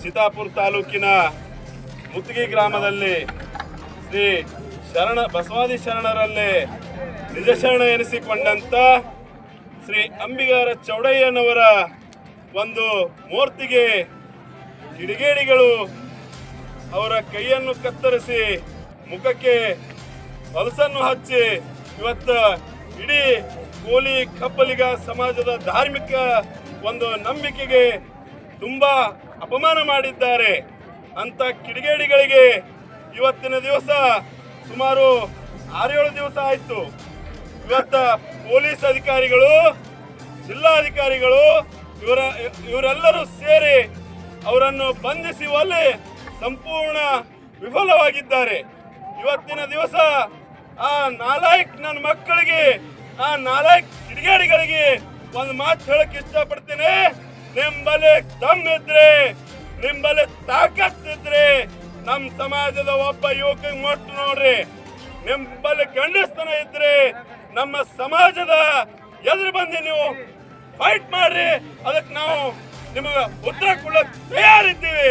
ಸೀತಾಪುರ ತಾಲೂಕಿನ ಮುತ್ತಿಗೆ ಗ್ರಾಮದಲ್ಲಿ ಶ್ರೀ ಶರಣ ಬಸವಾದಿ ಶರಣರಲ್ಲಿ ನಿಜಶರಣ ಎನಿಸಿಕೊಂಡಂತ ಶ್ರೀ ಅಂಬಿಗಾರ ಚೌಡಯ್ಯನವರ ಒಂದು ಮೂರ್ತಿಗೆ ಕಿಡಿಗೇಡಿಗಳು ಅವರ ಕೈಯನ್ನು ಕತ್ತರಿಸಿ ಮುಖಕ್ಕೆ ಹೊಲಸನ್ನು ಹಚ್ಚಿ ಇವತ್ತು ಇಡೀ ಕೋಲಿ ಕಬ್ಬಲಿಗ ಸಮಾಜದ ಧಾರ್ಮಿಕ ಒಂದು ನಂಬಿಕೆಗೆ ತುಂಬಾ ಅಪಮಾನ ಮಾಡಿದ್ದಾರೆ ಅಂತ ಕಿಡಿಗೇಡಿಗಳಿಗೆ ಇವತ್ತಿನ ದಿವಸ ಸುಮಾರು ಆರೇಳು ದಿವಸ ಆಯ್ತು. ಇವತ್ತ ಪೊಲೀಸ್ ಅಧಿಕಾರಿಗಳು, ಜಿಲ್ಲಾಧಿಕಾರಿಗಳು ಇವರ ಇವರೆಲ್ಲರೂ ಸೇರಿ ಅವರನ್ನು ಬಂಧಿಸುವಲ್ಲಿ ಸಂಪೂರ್ಣ ವಿಫಲವಾಗಿದ್ದಾರೆ. ಇವತ್ತಿನ ದಿವಸ ಆ ನಾಲಾಯಕ್ ನನ್ನ ಮಕ್ಕಳಿಗೆ, ಆ ನಾಲಾಯಕ್ ಕಿಡಿಗೇಡಿಗಳಿಗೆ ಒಂದು ಮಾತು ಹೇಳಕ್ ಇಷ್ಟಪಡ್ತೇನೆ. ನಿಂಬಲೆ ದಮ್ ನಿಂಬಲ್ಲಿ ನಿಂಬಲೆ ತಾಕತ್ತಿದ್ರೆ ನಮ್ ಸಮಾಜದ ಒಬ್ಬ ಯುವಕ ಮೊಟ್ಟು ನೋಡ್ರಿ. ನಿಂಬಲ್ಲಿ ಗಂಡಸ್ತನ ಇದ್ರೆ ನಮ್ಮ ಸಮಾಜದ ಎದುರು ಬಂದು ನೀವು ಫೈಟ್ ಮಾಡ್ರಿ. ಅದಕ್ಕೆ ನಾವು ನಿಮಗ ಉತ್ತರ ಕೊಡಕ್ ತಯಾರಿದ್ದೀವಿ.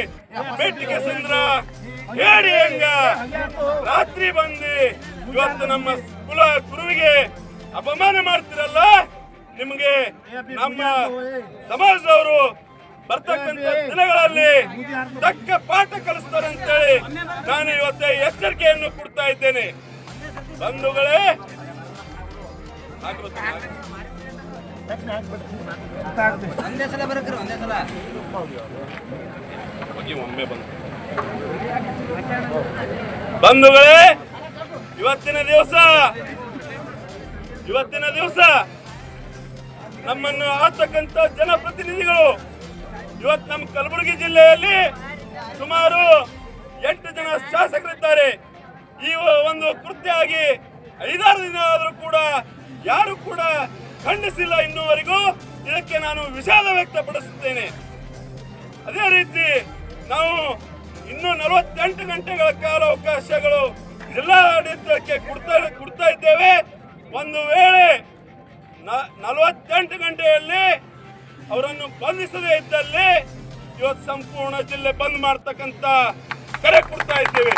ಬೆಟ್ಟಿಗೆ ಸಂದ್ರ, ಹೇಳಿ ಹೆಂಗ? ರಾತ್ರಿ ಬಂದು ಇವತ್ತು ನಮ್ಮ ಕುಲ ಗುರುವಿಗೆ ಅಪಮಾನ ಮಾಡ್ತಿರಲ್ಲ? ನಿಮಗೆ ನಮ್ಮ ಸಮಾಜದವರು ಬರ್ತಕ್ಕಂಥ ದಿನಗಳಲ್ಲಿ ತಕ್ಕ ಪಾಠ ಕಲಿಸ್ತಾರೆ ಅಂತೇಳಿ ನಾನು ಇವತ್ತೇ ಎಚ್ಚರಿಕೆಯನ್ನು ಕೊಡ್ತಾ ಇದ್ದೇನೆ. ಬಂಧುಗಳೇ ಆಗ್ಬೇಕು, ಆಗ್ಬೇಕು. ಒಂದೇ ಸಲ ಬರಕ್ರಿ ಒಂದೇ ಸಲ ಒಮ್ಮೆ ಬಂದು ಬಂಧುಗಳೇ ಇವತ್ತಿನ ದಿವಸ ಇವತ್ತಿನ ದಿವಸ ನಮ್ಮನ್ನು ಆಳ್ತಕ್ಕಂಥ ಜನಪ್ರತಿನಿಧಿಗಳು ಇವತ್ತು ನಮ್ಮ ಕಲಬುರಗಿ ಜಿಲ್ಲೆಯಲ್ಲಿ ಸುಮಾರು ಎಂಟು ಜನ ಶಾಸಕರಿದ್ದಾರೆ. ಈ ಒಂದು ಕೃತ್ಯ ಆಗಿ ಐದಾರು ದಿನ ಆದರೂ ಕೂಡ ಯಾರು ಕೂಡ ಖಂಡಿಸಿಲ್ಲ ಇನ್ನುವರೆಗೂ ಇದಕ್ಕೆ ನಾನು ವಿಷಾದ ವ್ಯಕ್ತಪಡಿಸುತ್ತೇನೆ. ಅದೇ ರೀತಿ ನಾವು ಇನ್ನೂ ನಲವತ್ತೆಂಟು ಗಂಟೆಗಳ ಕಾಲ ಅವಕಾಶಗಳು ಜಿಲ್ಲಾಡಳಿತಕ್ಕೆ ಕೊಡ್ತಾ ಕೊಡ್ತಾ ಇದ್ದೇವೆ. ಒಂದು ವೇಳೆ ನಲವತ್ತೆಂಟು ಗಂಟೆಯಲ್ಲಿ ಅವರನ್ನು ಬಂಧಿಸದೇ ಇದ್ದಲ್ಲಿ ಇವತ್ತು ಸಂಪೂರ್ಣ ಜಿಲ್ಲೆ ಬಂದ್ ಮಾಡ್ತಕ್ಕಂತ ಕರೆ ಕೊಡ್ತಾ ಇದ್ದೇವೆ.